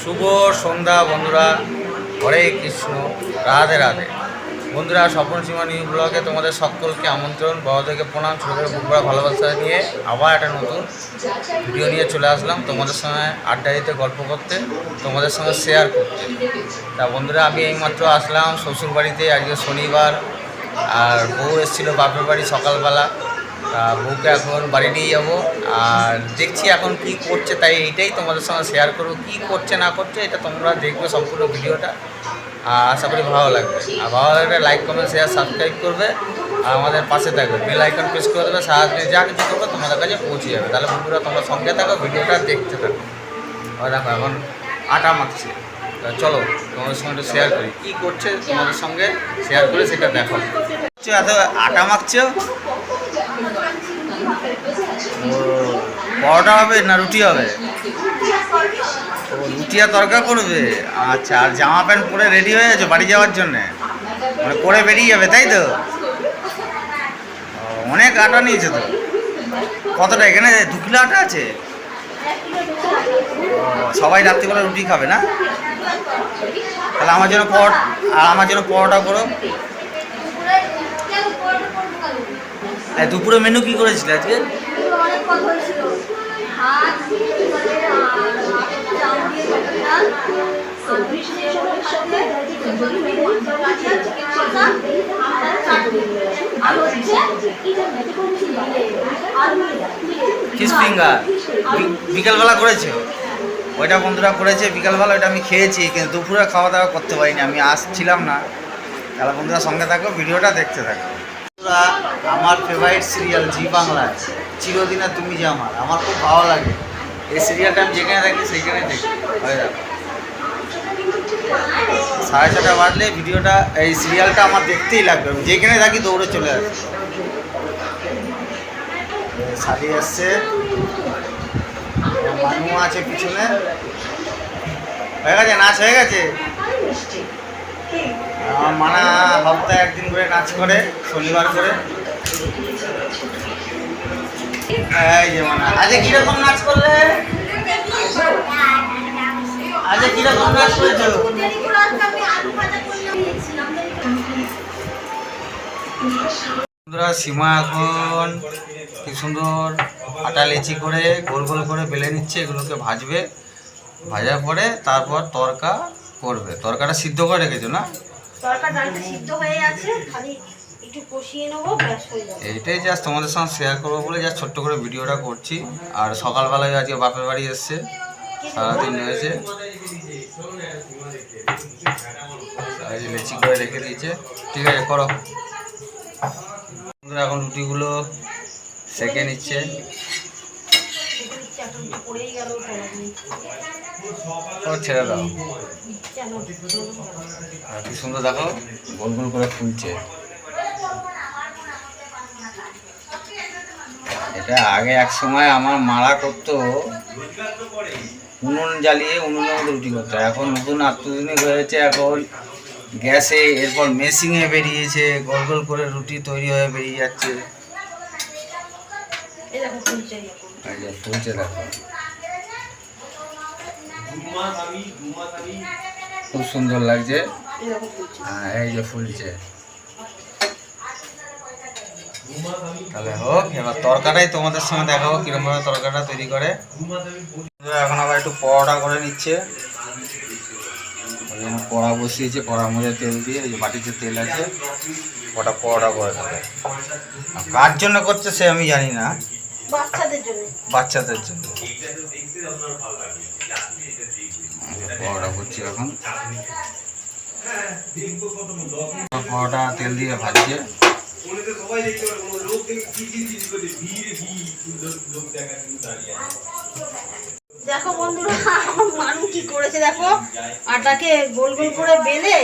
শুভ সন্ধ্যা বন্ধুরা। হরে কৃষ্ণ, রাধে রাধে। বন্ধুরা, স্বপ্ন সীমা নিউ ব্লগে তোমাদের সকলকে আমন্ত্রণ। বড়দেরকে প্রণাম ছোটদের বুকরা ভালোবাসা নিয়ে আবার একটা নতুন ভিডিও নিয়ে চলে আসলাম। তোমাদের সঙ্গে আড্ডা দিতে, গল্প করতে, তোমাদের সঙ্গে শেয়ার করতে। তা বন্ধুরা, আমি এইমাত্র আসলাম শ্বশুরবাড়িতে। আজকে শনিবার, আর বউ এসেছিল বাপের বাড়ি সকালবেলা। বউকে এখন বাড়ি নিয়ে যাব। আর দেখছি এখন কি করছে তাই এইটাই তোমাদের সঙ্গে শেয়ার করব। কি করছে, না করছে, এটা তোমরা দেখবে সম্পূর্ণ ভিডিওটা। আর আশা করি ভালো লাগবে। আর ভালো লাগলে লাইক কমেন্ট শেয়ার সাবস্ক্রাইব করবে। আর আমাদের পাশে থাকবে। বেল আইকন প্রেস করে দেবে। সারাদিনে যা কিছু করবে তোমাদের কাছে পৌঁছে যাবে। তাহলে বন্ধুরা তোমরা সঙ্গে থাকো, ভিডিওটা দেখতে থাকো। আর দেখো, এখন আটা মাখছে। চলো, তোমাদের সঙ্গে একটু শেয়ার করি। কী করছে তোমাদের সঙ্গে? শেয়ার করে সেটা দেখো এত আটা মাখছো? পরোটা হবে না রুটি হবে? ও রুটি আর তরকা করবে? আচ্ছা আর জামা প্যান্ট পরে রেডি হয়ে গেছো বাড়ি যাওয়ার জন্যে? মানে পরে বেরিয়ে যাবে তাই তো? অনেক আটা নিয়েছে তো। কতটা? এখানে দু কিলো আটা আছে? সবাই রাত্রিবেলা রুটি খাবে না? তাহলে আমার জন্য পর আর আমার জন্য পরোটা করো। দুপুরে মেনু কি করেছিলে আজকে? কথা হয়েছিল। ভাত এবারে চাল দিয়ে তরকারি ডাল সময়ের সাথে তন্দুরি মেঘে ভাজা চিকেন কষা আর চাটনি আর হচ্ছে ফিশ ফিঙ্গার বিকালবেলা করেছে। ওইটা বন্ধুরা করেছে। বিকালবেলা ওইটা আমি খেয়েছি কিন্তু দুপুরে খাওয়া দাওয়া করতে পারিনি। আমি আসছিলাম না। তাহলে বন্ধুরা সঙ্গে থাকো ভিডিওটা দেখতে থাকো। আমার ফেভারিট সিরিয়াল জি বাংলায়। চিরদিনে তুমি যে আমার আমার খুব ভালো লাগে। এই সিরিয়ালটা আমি যেখানে থাকি সেখানে দেখি। হয়ে যাবে। সাড়ে ছটা বাজলে ভিডিওটা, এই সিরিয়ালটা আমার দেখতেই লাগবে। আমি যেখানে থাকি দৌড়ে চলে আসি। শাড়ি এসছে মানু আছে পিছনে। হয়ে গেছে? নাচ হয়ে গেছে? মানা সপ্তাহে একদিন করে নাচ করে, শনিবার করে। এই যে মানা। আজকে কীরকম নাচ করলে? আজকে কীরকম নাচ করেছ? সীমা এখন, কি সুন্দর, আটা লেচি করে গোল গোল করে বেলে নিচ্ছে, এগুলোকে ভাজবে। ভাজার পরে তারপর তরকা করবে। তরকাটা সিদ্ধ করে রেখেছো না? তরকার ডালটা সিদ্ধ হয়ে আছে খালি একটু কষিয়ে নেব ব্যাস হয়ে যাবে। এইটাই জাস্ট তোমাদের সঙ্গে শেয়ার করব বলে জাস্ট ছোট্ট করে ভিডিওটা করছি। আর সকালবেলায় আজকে বাপের বাড়ি এসছে সারাদিন হয়েছে লেচি করে রেখে দিয়েছে। ঠিক আছে করো। এখন রুটিগুলো সেকে নিচ্ছে। পড়েই গেল ও ছেড়ে দাও। কি সুন্দর দেখো গোল গোল করে ফুলছে। এটা আগে এক সময় আমার মারা করতো। উনুন জ্বালিয়ে উনুনের মধ্যে রুটি করতো। এখন নতুন আত্মদিনে হয়েছে এখন গ্যাসে এরপর মেশিনে বেরিয়েছে গোল গোল করে রুটি তৈরি হয়ে বেরিয়ে যাচ্ছে। ফুলছে দেখো। খুব সুন্দর লাগছে। এই হ্যাঁ এই যে ফুলছে। তাহলে হোক এবার তরকাটাই তোমাদের সঙ্গে দেখাবো কিরম ভাবে তরকাটা তৈরি করে। এখন আবার একটু পরোটা করে নিচ্ছে। কড়া বসিয়েছে কড়ার মধ্যে তেল দিয়ে এই যে বাটিতে তেল আছে ওটা পরোটা করে দেবে আর কার জন্য করছে সে আমি জানি না। বাচ্চাদের জন্য। বাচ্চাদের জন্য। করছি এখন। পরোটা তেল দিয়ে ভাজছে। দেখো বন্ধুরা এখন মানু কি করেছে দেখো? আটাকে গোল গোল করে বেলে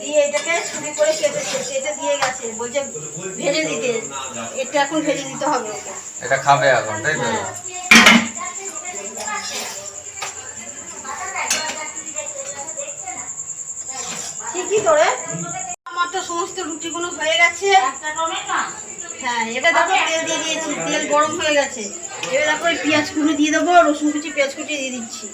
দিয়ে এটাকে ছুরি করে কেটেছে কেটে দিয়ে গেছে। বলছে ভেজে দিতে। এটা এখন ভেজে দিতে হবে। এটা খাবে এখন তাই তো? সমস্ত রুটিগুলো হয়ে গেছে। হ্যাঁ এবার দেখো তেল দিয়ে দিয়েছি তেল গরম হয়ে গেছে। এবার দেখো পেঁয়াজ কুচি দিয়ে দেবো রসুন কুচি পেঁয়াজ কুচি দিয়ে দিচ্ছি।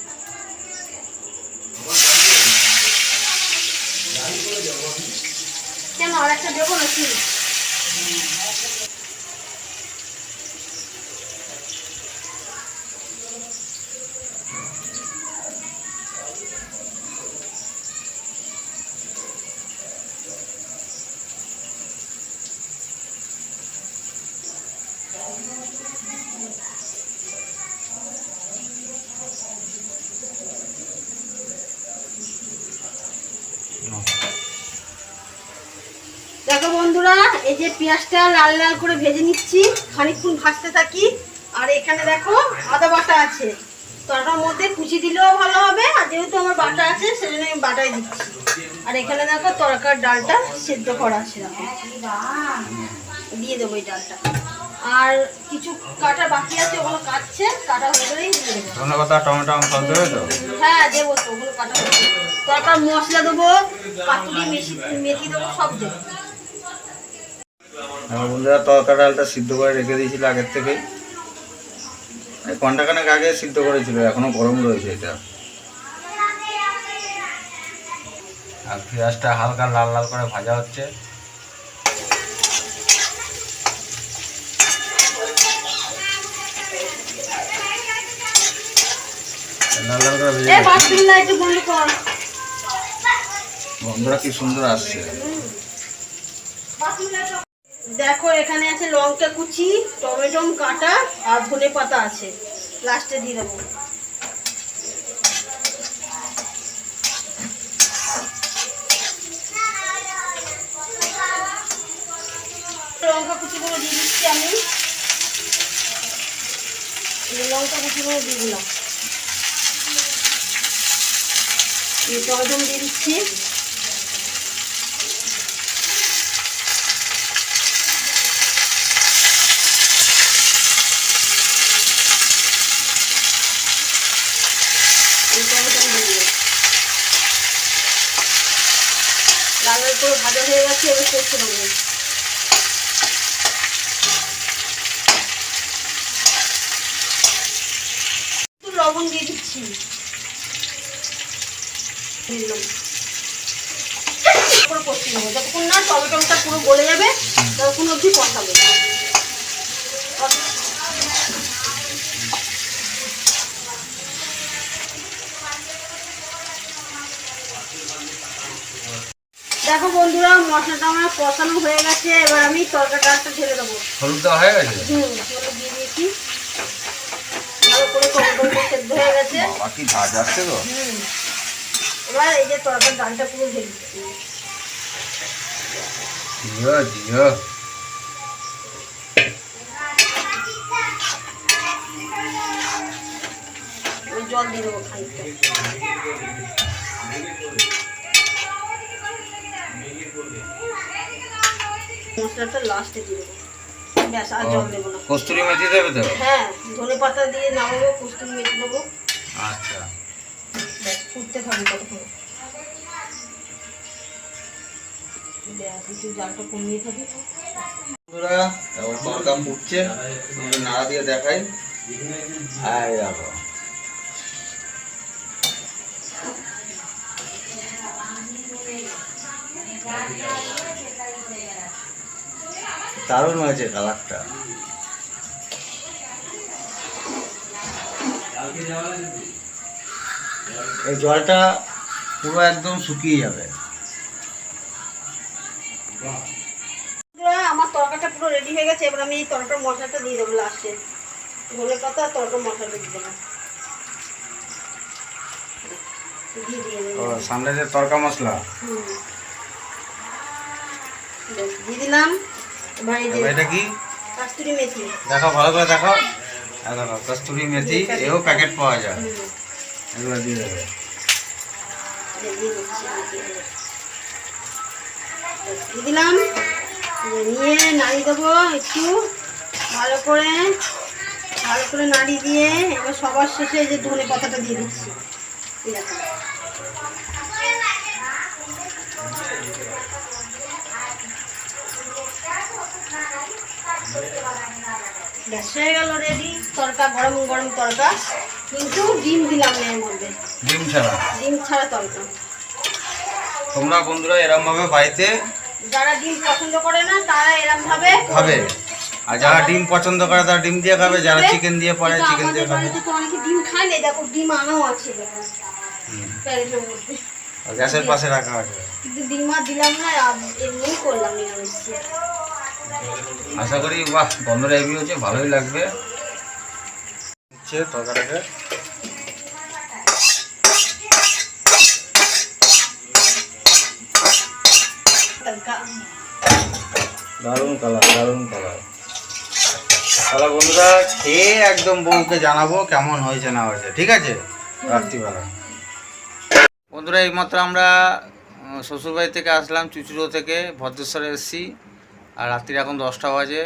কেন আর একটা দেবো নাকি দেখো বন্ধুরা এই যে পেঁয়াজটা লাল লাল করে ভেজে নিচ্ছি খানিকক্ষণ ভাজতে থাকি। আর এখানে দেখো আদা বাটা আছে। তরকার মধ্যে কুচি দিলেও ভালো হবে আর যেহেতু আমার বাটা আছে সেজন্য আমি বাটাই দিচ্ছি। আর এখানে দেখো তরকার ডালটা সেদ্ধ করা আছে দিয়ে দেবো এই ডালটা। আর কিছু কাটা বাকি আছে ওগুলো কাটছে কাটা হয়ে গেলেই দিয়ে দেবো। ধন্যবাদ টমেটো সব দেবে তো? হ্যাঁ দেবো তো ওগুলো কাটা তারপর মশলা দেবো পাতুরি মেথি মেথি দেবো সব দেবো। আমার বন্ধুরা তরকা ডালটা সিদ্ধ করে রেখে দিয়েছিল আগের থেকে। ঘন্টাখানেক আগে সিদ্ধ করেছিল এখনও গরম রয়েছে এটা। আর পেঁয়াজটা হালকা লাল লাল করে ভাজা হচ্ছে। লাল লাল করে ভেজে বন্ধুরা কি সুন্দর আসছে। দেখো, এখানে আছে লঙ্কা কুচি, টমেটো কাটা আর ধনে পাতা আছে। লাস্টে দিয়ে দেবো। লঙ্কা কুচিগুলো দিয়ে দিচ্ছি আমি। লঙ্কা কুচিগুলো দিয়ে দিলাম। টমেটো দিয়ে দিচ্ছি এই টমেটো দিয়ে দিলাম লাল লাল করে ভাজা হয়ে গেছে এবার করতে দেবো একটু লবণ দিয়ে দিচ্ছি দিয়ে দিলাম। পুরো নেব যতক্ষণ না টমেটোটা পুরো গলে যাবে ততক্ষণ অবধি কষাবো। দেখো বন্ধুরা মশলাটা আমার কষানো হয়ে গেছে। এবার আমি তরকারিটা ঢেলে দেবো। হলুদ দেওয়া হয়ে গেছে? হুম হলুদ দিয়ে দিয়েছি। ভালো করে টমেটোটা সেদ্ধ হয়ে গেছে। বাবা কি ঝাঁজ আসছে তো হুম। এবার এই যে তরকার ডালটা পুরো ঢেলে দিচ্ছি জিও জিও আমি জল দিয়ে দেবো খানিকটা মশলাটা লাস্টে দিয়ে দেবো ব্যাস আর জল দেবো না কস্তুরি মেথি দেবে তো হ্যাঁ ধনে পাতা দিয়ে নামাবো কুস্তুরি মেথি দেবো আচ্ছা ব্যাস ফুটতে থাকবে ততক্ষণ ব্যাস জালটা কমিয়ে থাকি। বন্ধুরা এবার তরকা ফুটছে নাড়া দিয়ে দেখাই। আয় দেখো দারুণ হয়েছে কালারটা। এই জলটা পুরো একদম শুকিয়ে যাবে। আমার তরকাটা পুরো রেডি হয়ে গেছে এবার আমি এই তরকার মশলাটা দিয়ে দেবো লাস্টে ধনে পাতা আর তরকার মশলাটা দিয়ে দেবো। দেবো। সানরাইজের তরকা মশলা? হুম। দিয়ে দিলাম। এটা কি? কাস্তুরি মেথি। দেখো ভালো করে দেখো। এই দেখো কস্তুরি মেথি এও প্যাকেট পাওয়া যায়। এগুলো দিয়ে দেবে। দিলাম। নিয়ে নাড়িয়ে দেবো একটু। ভালো করে ভালো করে নাড়িয়ে দিয়ে এবার সবার শেষে যে ধনে পাতাটা দিয়ে দিচ্ছি। ব্যাস, হয়ে গেল রেডি। তরকা, গরম গরম তরকা। কিন্তু ডিম দিলাম না এর মধ্যে। ডিম ছাড়া? ডিম ছাড়া তরকা তোমরা বন্ধুরা এরমভাবে বাড়িতে যারা ডিম পছন্দ করে না তারা এরম ভাবে খাবে। আর যারা ডিম পছন্দ করে তারা ডিম দিয়ে খাবে। যারা চিকেন দিয়ে পারে চিকেন দিয়ে খাবে। তো অনেকে ডিম খায় না দেখো ডিম আনাও আছে দেখো। প্যাকেটের মধ্যে। আর গ্যাসের পাশে রাখা আছে। কিন্তু ডিম দিলাম না আর এমনিই করলাম নিরামিষ। আশা করি বাহ বন্ধুরা এগি হচ্ছে ভালোই লাগবে। হচ্ছে তরকারিটাকে তরকা দারুণ কালার দারুণ কালার তাহলে বন্ধুরা, খেয়ে একদম বউকে জানাব কেমন হয়েছে না হয়েছে, ঠিক আছে? রাত্রিবেলা। বন্ধুরা, এইমাত্র আমরা শ্বশুরবাড়ি থেকে আসলাম, চুচুড়ো থেকে, ভদ্রেশ্বরে এসেছি। আর রাত্রির এখন দশটা বাজে।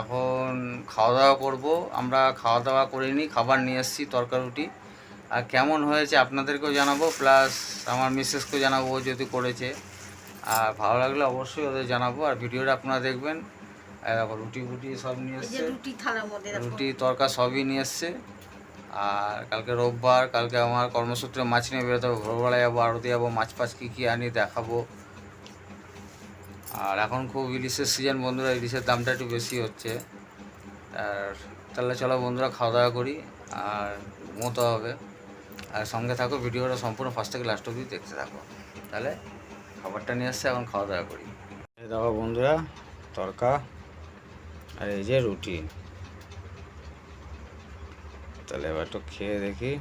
এখন খাওয়া দাওয়া করব। আমরা খাওয়া দাওয়া করিনি খাবার নিয়ে এসেছি তরকারি রুটি আর কেমন হয়েছে আপনাদেরকেও জানাব প্লাস আমার মিসেসকেও জানাব ও যদি করেছে। আর ভালো লাগলে অবশ্যই ওদের জানাব। আর ভিডিওটা আপনারা দেখবেন। আর রুটি ফুটি সব নিয়ে এসছে। রুটি তরকা সবই নিয়ে এসছে। আর কালকে রোববার কালকে আমার কর্মসূত্রে মাছ নিয়ে বেরোতে হবে। ভোরবেলায় যাব আরতি যাব মাছ ফাছ কী কী আনি দেখাবো। আর এখন খুব ইলিশের সিজন বন্ধুরা, ইলিশের দামটা একটু বেশি হচ্ছে। আর তাহলে চলো বন্ধুরা, খাওয়া দাওয়া করি আর ঘুমোতে হবে। আর সঙ্গে থাকো, ভিডিওটা সম্পূর্ণ ফার্স্ট থেকে লাস্ট অবধি দেখতে থাকো। তাহলে খাবারটা নিয়ে আসছে এখন খাওয়া দাওয়া করি। দেখো বন্ধুরা তরকা আর এই যে রুটি। তাহলে এবার একটু খেয়ে দেখি।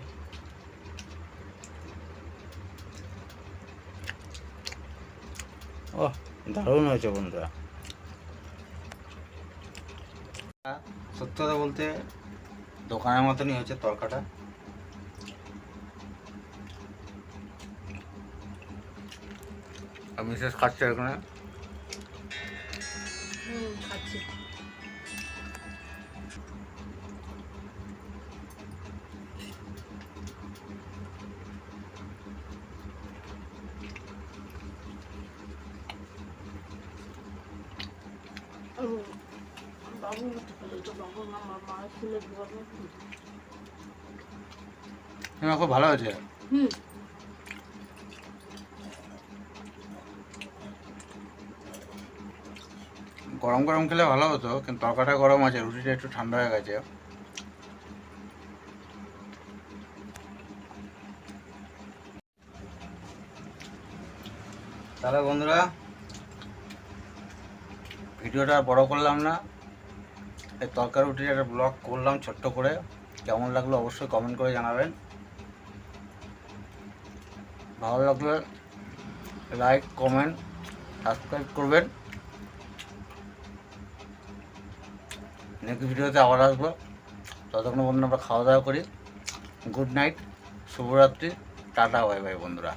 ও দারুণ হয়েছে বন্ধুরা। সত্যি কথা বলতে দোকানের মতনই হয়েছে তরকাটা। আমি শেষ খাচ্ছে এখানে। হ্যাঁ খুব ভালো হয়েছে। হুম। গরম গরম খেলে ভালো হতো কিন্তু তরকাটা গরম আছে রুটিটা একটু ঠান্ডা হয়ে গেছে। তাহলে বন্ধুরা ভিডিওটা বড় করলাম না। এই তরকারি রুটির একটা ব্লগ করলাম ছোট্ট করে। কেমন লাগল অবশ্যই কমেন্ট করে জানাবেন। ভালো লাগলে লাইক কমেন্ট সাবস্ক্রাইব করবেন। নেক্সট ভিডিওতে আবার আসব। ততক্ষণ বন্ধুরা আমরা খাওয়া দাওয়া করি। গুড নাইট শুভরাত্রি, টাটা বাই বাই বন্ধুরা।